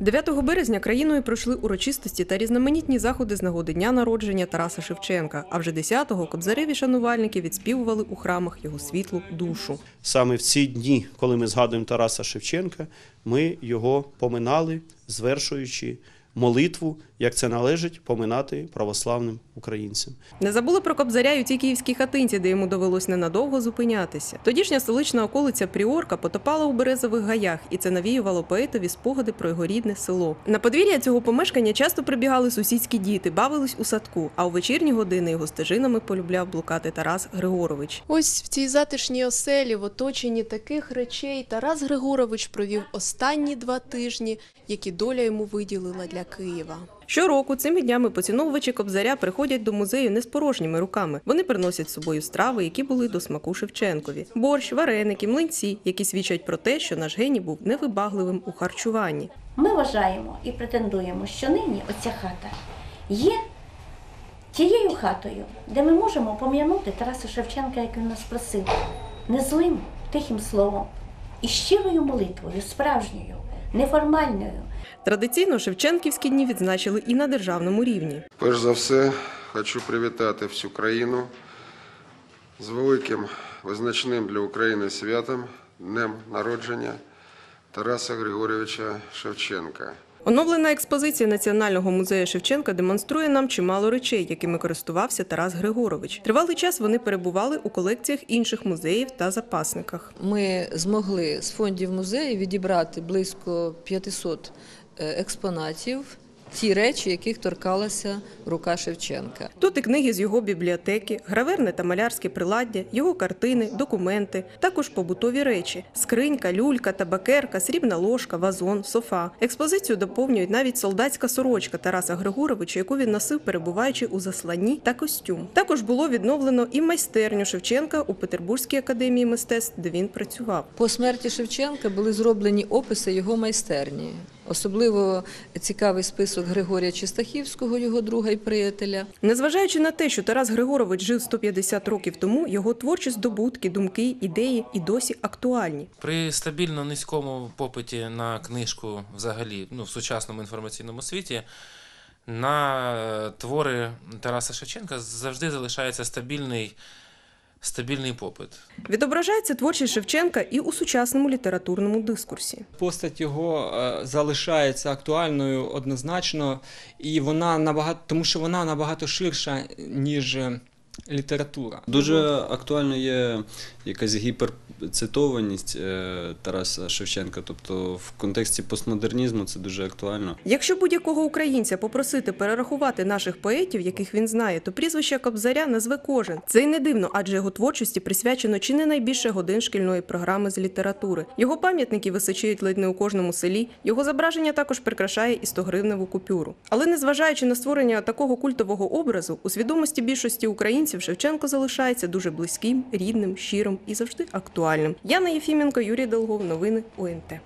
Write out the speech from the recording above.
9 березня країною пройшли урочистості та різноманітні заходи з нагоди дня народження Тараса Шевченка. А вже 10-го кобзареві шанувальники відспівували у храмах його світлу душу. Саме в ці дні, коли ми згадуємо Тараса Шевченка, ми його поминали, звершуючи молитву, як це належить поминати православним українцям. Не забули про кобзаря й у цій київській хатинці, де йому довелось ненадовго зупинятися. Тодішня столична околиця Пріорка потопала у березових гаях, і це навіювало поетові спогади про його рідне село. На подвір'я цього помешкання часто прибігали сусідські діти, бавились у садку. А у вечірні години його стежинами полюбляв блукати Тарас Григорович. Ось в цій затишній оселі, в оточенні таких речей, Тарас Григорович провів останні два тижні, які доля йому виділила для Києва. Щороку цими днями поціновувачі кобзаря приходять до музею не з порожніми руками. Вони приносять з собою страви, які були до смаку Шевченкові: борщ, вареники, млинці, які свідчать про те, що наш геній був невибагливим у харчуванні. Ми вважаємо і претендуємо, що нині оця хата є тією хатою, де ми можемо пом'янути Тараса Шевченка, як він нас просив, не злим, тихим словом і щирою молитвою, справжньою, неформальною. Традиційно Шевченківські дні відзначили і на державному рівні. Перш за все, хочу привітати всю країну з великим визначним для України святом Днем народження Тараса Григорьовича Шевченка. Оновлена експозиція Національного музею Шевченка демонструє нам чимало речей, якими користувався Тарас Григорович. Тривалий час вони перебували у колекціях інших музеїв та запасниках. Ми змогли з фондів музею відібрати близько 500 е, експонатів, ті речі, яких торкалася рука Шевченка. Тут і книги з його бібліотеки, граверне та малярське приладдя, його картини, документи, також побутові речі: скринька, люлька, табакерка, срібна ложка, вазон, софа. Експозицію доповнюють навіть солдатська сорочка Тараса Григоровича, яку він носив, перебуваючи у засланні та костюм. Також було відновлено і майстерню Шевченка у Петербурзькій академії мистецтв, де він працював. По смерті Шевченка були зроблені описи його майстерні. Особливо цікавий список Григорія Чистахівського, його друга і приятеля. Незважаючи на те, що Тарас Григорович жив 150 років тому, його творчі здобутки, думки, ідеї і досі актуальні. При стабільно низькому попиті на книжку взагалі ну, в сучасному інформаційному світі на твори Тараса Шевченка завжди залишається стабільний, стабільний попит. Відображається творчість Шевченка і у сучасному літературному дискурсі. Постать його е, залишається актуальною однозначно, і вона набагато, тому що вона набагато ширша, ніж е, література. Дуже актуально є якась гіперцитованість е, Тараса Шевченка. Тобто в контексті постмодернізму це дуже актуально. Якщо будь-якого українця попросити перерахувати наших поетів, яких він знає, то прізвище Кобзаря назве кожен. Це й не дивно, адже його творчості присвячено чи не найбільше годин шкільної програми з літератури. Його пам'ятники височують ледь не у кожному селі. Його зображення також прикрашає і 100-гривневу купюру. Але незважаючи на створення такого культового образу, у свідомості більшості українців Шевченко залишається дуже близьким, рідним, щирим і завжди актуальним. Яна Єфіменко, Юрій Долгов, новини ОНТ.